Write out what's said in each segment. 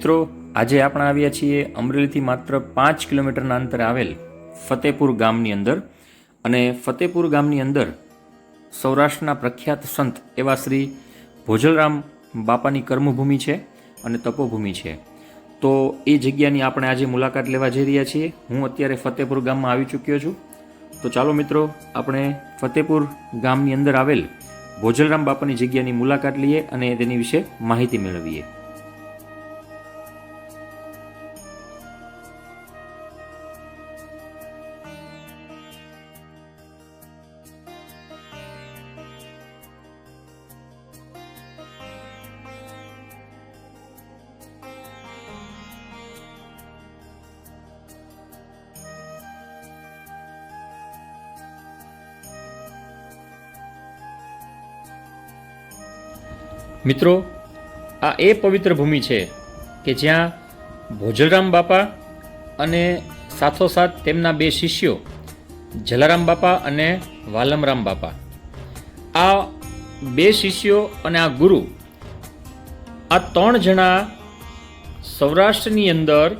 મિત્રો, આજે આપણે આવ્યા છીએ અમરેલીથી માત્ર પાંચ કિલોમીટરના અંતરે આવેલ ફતેપુર ગામની અંદર. અને ફતેપુર ગામની અંદર સૌરાષ્ટ્રના પ્રખ્યાત સંત એવા શ્રી ભોજલરામ બાપાની કર્મભૂમિ છે અને તપોભૂમિ છે. તો એ જગ્યાની આપણે આજે મુલાકાત લેવા જઈ રહ્યા છીએ. હું અત્યારે ફતેપુર ગામમાં આવી ચૂક્યો છું. તો ચાલો મિત્રો, આપણે ફતેપુર ગામની અંદર આવેલ ભોજલરામ બાપાની જગ્યાની મુલાકાત લઈએ અને તેની વિશે માહિતી મેળવીએ. મિત્રો, આ એ પવિત્ર ભૂમિ છે કે જ્યાં ભોજલરામ બાપા અને સાથોસાથ તેમના બે શિષ્યો, જલારામ બાપા અને વાલમરામ બાપા. આ બે શિષ્યો અને આ ગુરુ, આ ત્રણ જણા સૌરાષ્ટ્રની અંદર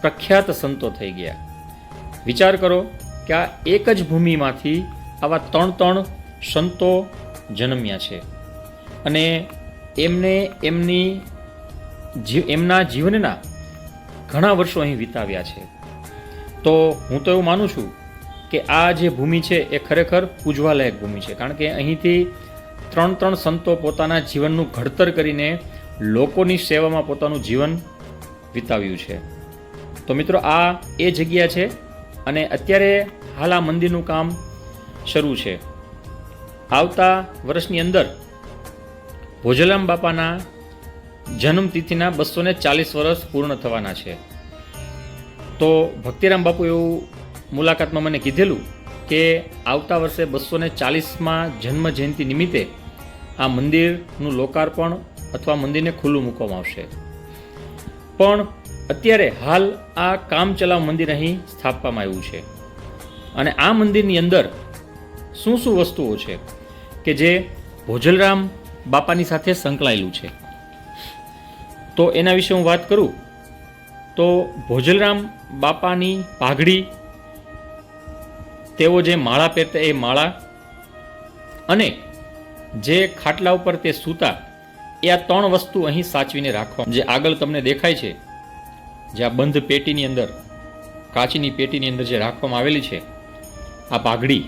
પ્રખ્યાત સંતો થઈ ગયા. વિચાર કરો કે આ એક જ ભૂમિમાંથી આવા ત્રણ ત્રણ સંતો જન્મ્યા છે. અને એમને એમની એમના જીવનના ઘણા વર્ષો અહીં વિતાવ્યા છે. તો હું તો એવું માનું છું કે આ જે ભૂમિ છે એ ખરેખર પૂજવાલાયક ભૂમિ છે. કારણ કે અહીંથી ત્રણ ત્રણ સંતો પોતાના જીવનનું ઘડતર કરીને લોકોની સેવામાં પોતાનું જીવન વિતાવ્યું છે. તો મિત્રો આ એ જગ્યા છે અને અત્યારે હાલ આ મંદિરનું કામ શરૂ છે. આવતા વર્ષની અંદર ભોજલામ બાપાના જન્મતિથિના બસો ને ચાલીસ વર્ષ પૂર્ણ થવાના છે. તો ભક્તિરામ બાપુ એવું મુલાકાતમાં મને કીધેલું કે આવતા વર્ષે બસો ને ચાલીસમાં જન્મ જયંતિ નિમિત્તે આ મંદિરનું લોકાર્પણ અથવા મંદિરને ખુલ્લું મૂકવામાં આવશે. પણ અત્યારે હાલ આ કામ ચલાવ મંદિર અહીં સ્થાપવામાં આવ્યું છે. અને આ મંદિરની અંદર શું શું વસ્તુઓ છે કે જે ભોજલરામ બાપાની સાથે સંકળાયેલું છે. તો એના વિશે હું વાત કરું? તો ભોજલરામ બાપાની પાઘડી તેઓ જે માળા પહેરતા એ માળા અને જે ખાટલા ઉપર તે સૂતા, એ આ ત્રણ વસ્તુ અહીં સાચવીને રાખવા જે આગળ તમને દેખાય છે, જે આ બંધ પેટીની અંદર, કાચની પેટીની અંદર જે રાખવામાં આવેલી છે, આ પાઘડી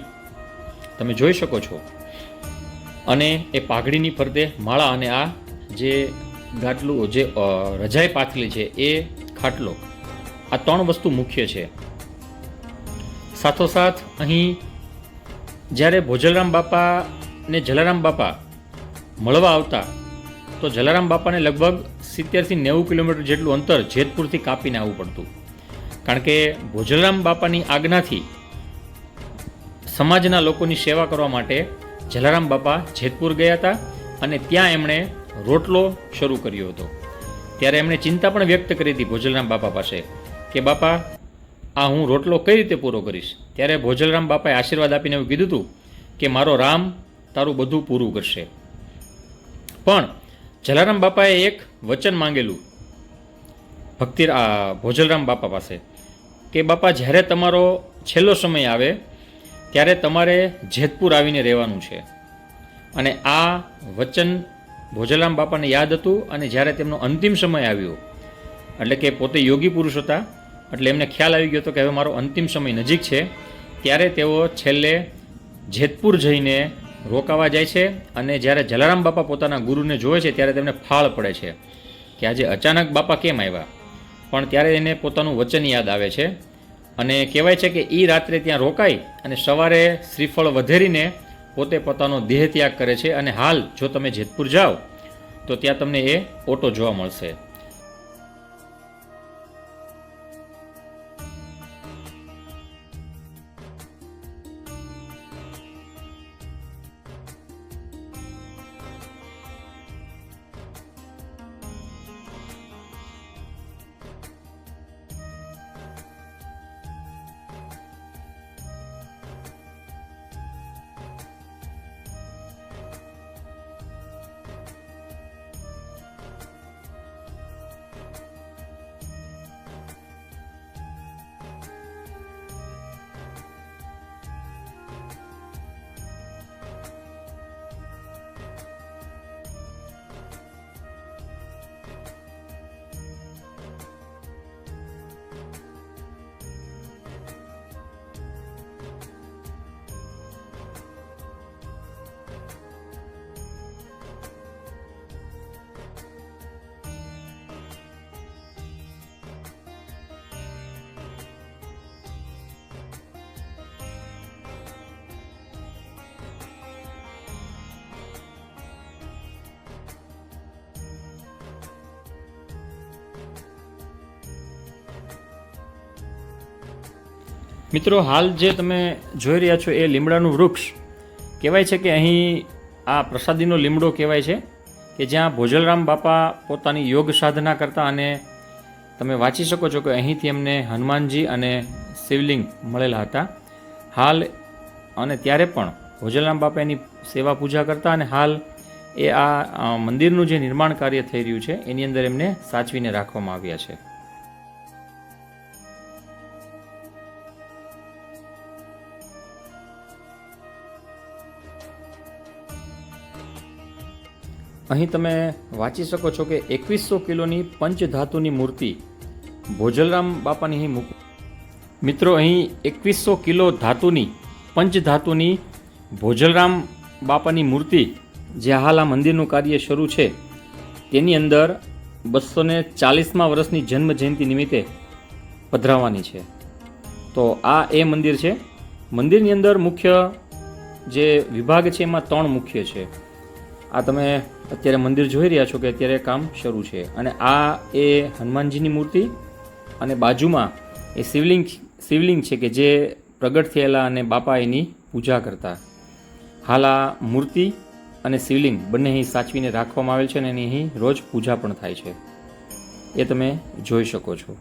તમે જોઈ શકો છો. અને એ પાઘડીની ફરતે માળા અને આ જે ગાટલું, જે રજાઈ પાથલી છે, એ ખાટલો. આ ત્રણ વસ્તુ મુખ્ય છે. સાથોસાથ અહીં જ્યારે ભોજલરામ બાપા ને જલારામ બાપા મળવા આવતા, તો જલારામ બાપાને લગભગ સિત્તેરથી નેવું કિલોમીટર જેટલું અંતર જેતપુરથી કાપીને આવવું પડતું. કારણ કે ભોજલરામ બાપાની આજ્ઞાથી સમાજના લોકોની સેવા કરવા માટે જલારામ બાપા જેતપુર ગયા હતા અને ત્યાં એમણે રોટલો શરૂ કર્યો હતો. ત્યારે એમણે ચિંતા પણ વ્યક્ત કરી હતી ભોજલરામ બાપા પાસે કે, બાપા, આ હું રોટલો કઈ રીતે પૂરો કરીશ? ત્યારે ભોજલરામ બાપાએ આશીર્વાદ આપીને એવું કીધું હતું કે, મારો રામ તારું બધું પૂરું કરશે. પણ જલારામ બાપાએ એક વચન માંગેલું ભક્તિ ભોજલરામ બાપા પાસે કે, બાપા, જ્યારે તમારો છેલ્લો સમય આવે ત્યારે તમારે જેતપુર આવીને રહેવાનું છે. અને આ વચન ભોજલામ બાપાને યાદ હતું અને જ્યારે તેમનો અંતિમ સમય આવ્યો, એટલે કે પોતે યોગી પુરુષ હતા, એટલે એમને ખ્યાલ આવી ગયો હતો કે હવે મારો અંતિમ સમય નજીક છે, ત્યારે તેઓ છેલ્લે જેતપુર જઈને રોકાવા જાય છે અને જ્યારે જલારામ બાપા પોતાના ગુરુને જોવે છે ત્યારે તેમને ફાળ પડે છે કે આજે અચાનક બાપા કેમ આવ્યા? પણ ત્યારે એને પોતાનું વચન યાદ આવે છે. અને કહેવાય છે કે એ રાત્રે ત્યાં રોકાઈ અને સવારે શ્રીફળ વધેરીને પોતે પોતાનો દેહ ત્યાગ કરે છે. અને હાલ જો તમે જેતપુર જાઓ, તો ત્યાં તમને એ ઓટો જોવા મળશે. મિત્રો, હાલ જે તમે જોઈ રહ્યા છો એ લીમડાનું વૃક્ષ. કહેવાય છે કે અહીં આ પ્રસાદીનો લીમડો કહેવાય છે કે જ્યાં ભોજલરામ બાપા પોતાની યોગ સાધના કરતા અને તમે વાંચી શકો છો કે અહીંથી એમને હનુમાનજી અને શિવલિંગ મળેલા હતા. હાલ અને ત્યારે પણ ભોજલરામ બાપા એની સેવા પૂજા કરતા અને હાલ એ આ મંદિરનું જે નિર્માણ કાર્ય થઈ રહ્યું છે, એની અંદર એમને સાચવીને રાખવામાં આવ્યા છે. અહીં તમે વાંચી શકો છો કે એકવીસો કિલોની પંચધાતુની મૂર્તિ ભોજલરામ બાપાની અહીં મૂક મિત્રો, અહીં એકવીસો કિલો ધાતુની, પંચધાતુની ભોજલરામ બાપાની મૂર્તિ જે હાલ આ મંદિરનું કાર્ય શરૂ છે, તેની અંદર બસો ને ચાલીસમાં વર્ષની જન્મ જયંતિ નિમિત્તે પધરાવવાની છે. તો આ એ મંદિર છે. મંદિરની અંદર મુખ્ય જે વિભાગ છે એમાં ત્રણ મુખ્ય છે. આ તમે અત્યારે મંદિર જોઈ રહ્યા છો કે અત્યારે કામ શરૂ છે. અને આ એ હનુમાનજીની મૂર્તિ અને બાજુમાં એ શિવલિંગ શિવલિંગ છે કે જે પ્રગટ થયેલા અને બાપા એની પૂજા કરતા. હાલ આ મૂર્તિ અને શિવલિંગ બંને અહીં સાચવીને રાખવામાં આવેલ છે અને એની અહીં રોજ પૂજા પણ થાય છે. એ તમે જોઈ શકો છો.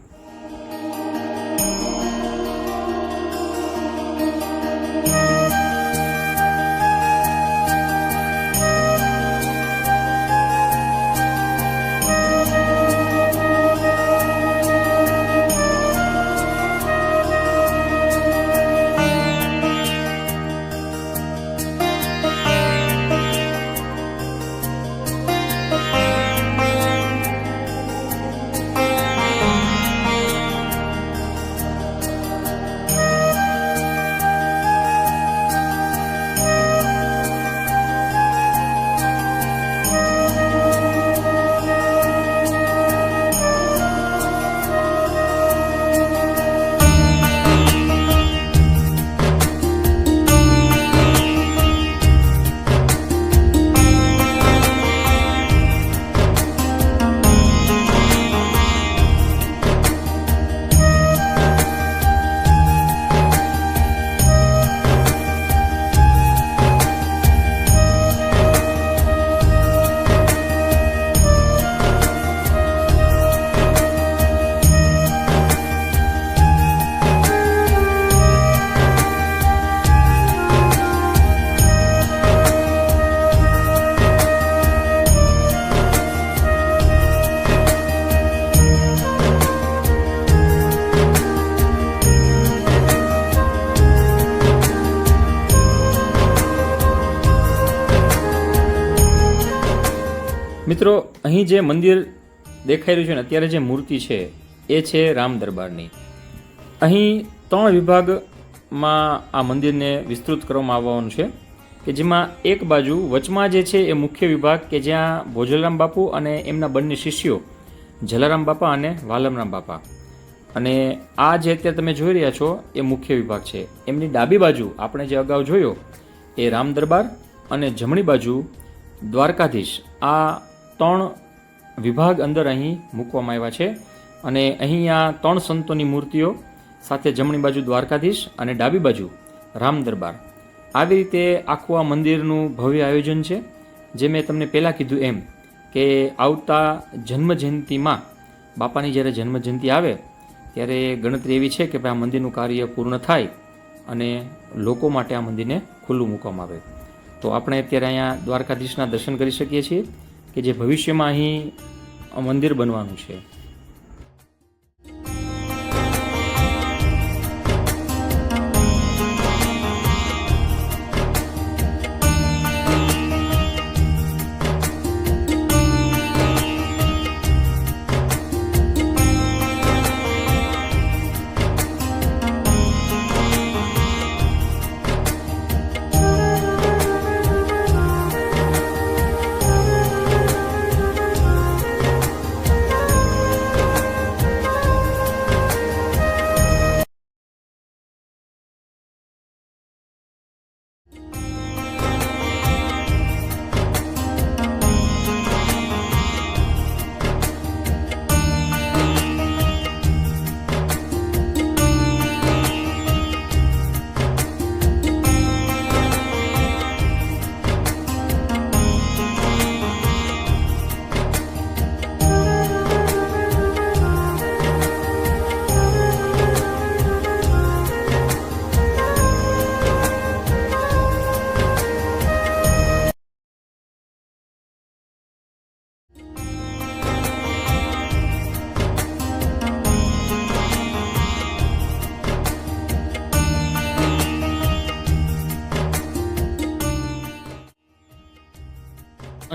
મિત્રો, અહીં જે મંદિર દેખાઈ રહ્યું છે ને, અત્યારે જે મૂર્તિ છે, એ છે રામ દરબારની. અહીં ત્રણ વિભાગમાં આ મંદિરને વિસ્તૃત કરવામાં આવવાનું છે, કે જેમાં એક બાજુ વચમાં જે છે એ મુખ્ય વિભાગ, કે જ્યાં ભોજલરામ બાપુ અને એમના બંને શિષ્યો, જલારામ બાપા અને વાલમરામ બાપા. અને આ જે અત્યારે તમે જોઈ રહ્યા છો, એ મુખ્ય વિભાગ છે. એમની ડાબી બાજુ આપણે જે અગાઉ જોયો, એ રામ દરબાર અને જમણી બાજુ દ્વારકાધીશ. આ ત્રણ વિભાગ અંદર અહીં મૂકવામાં આવ્યા છે. અને અહીં આ ત્રણ સંતોની મૂર્તિઓ, સાથે જમણી બાજુ દ્વારકાધીશ અને ડાબી બાજુ રામ દરબાર. આવી રીતે આખું આ મંદિરનું ભવ્ય આયોજન છે, જે મેં તમને પહેલાં કીધું એમ કે આવતા જન્મ જયંતિમાં બાપાની જ્યારે જન્મ જયંતિ આવે, ત્યારે ગણતરી એવી છે કે ભાઈ આ મંદિરનું કાર્ય પૂર્ણ થાય અને લોકો માટે આ મંદિરને ખુલ્લું મૂકવામાં આવે. તો આપણે અત્યારે અહીંયા દ્વારકાધીશના દર્શન કરી શકીએ છીએ. કે જે ભવિષ્યમાં અહીં મંદિર બનવાનું છે.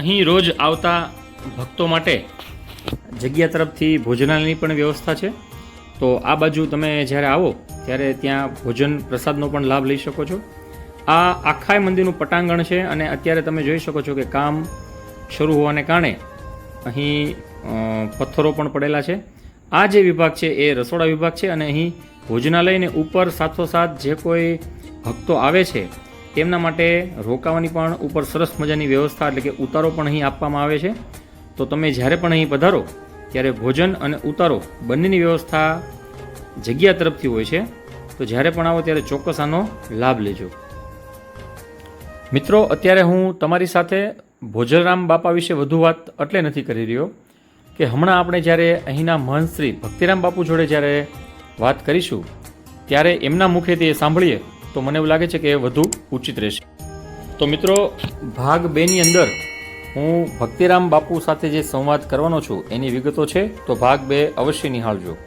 અહીં રોજ આવતા ભક્તો માટે જગ્યા તરફથી ભોજનાલયની પણ વ્યવસ્થા છે. તો આ બાજુ તમે જ્યારે આવો, ત્યારે ત્યાં ભોજન પ્રસાદનો પણ લાભ લઈ શકો છો. આ આખા મંદિરનું પટાંગણ છે અને અત્યારે તમે જોઈ શકો છો કે કામ શરૂ હોવાને કારણે અહીં પથ્થરો પણ પડેલા છે. આ જે વિભાગ છે એ રસોડા વિભાગ છે અને અહીં ભોજનાલયને ઉપર સાથોસાથ જે કોઈ ભક્તો આવે છે તેમના માટે રોકાવાની પણ ઉપર સરસ મજાની વ્યવસ્થા એટલે કે ઉતારો પણ અહીં આપવામાં આવે છે. તો તમે જ્યારે પણ અહીં પધારો, ત્યારે ભોજન અને ઉતારો બંનેની વ્યવસ્થા જગ્યા તરફથી હોય છે. તો જ્યારે પણ આવો ત્યારે ચોક્કસ આનો લાભ લેજો. મિત્રો, અત્યારે હું તમારી સાથે ભોજનરામ બાપા વિશે વધુ વાત એટલે નથી કરી રહ્યો કે હમણાં આપણે જ્યારે અહીંના મહંત ભક્તિરામ બાપુ જોડે જ્યારે વાત કરીશું, ત્યારે એમના મુખેથી એ સાંભળીએ તો મને એવું લાગે છે કે એ વધુ ઉચિત રહેશે. તો મિત્રો, ભાગ બેની અંદર હું ભક્તિરામ બાપુ સાથે જે સંવાદ કરવાનો છું, એની વિગતો છે, તો ભાગ બે અવશ્ય નિહાળજો.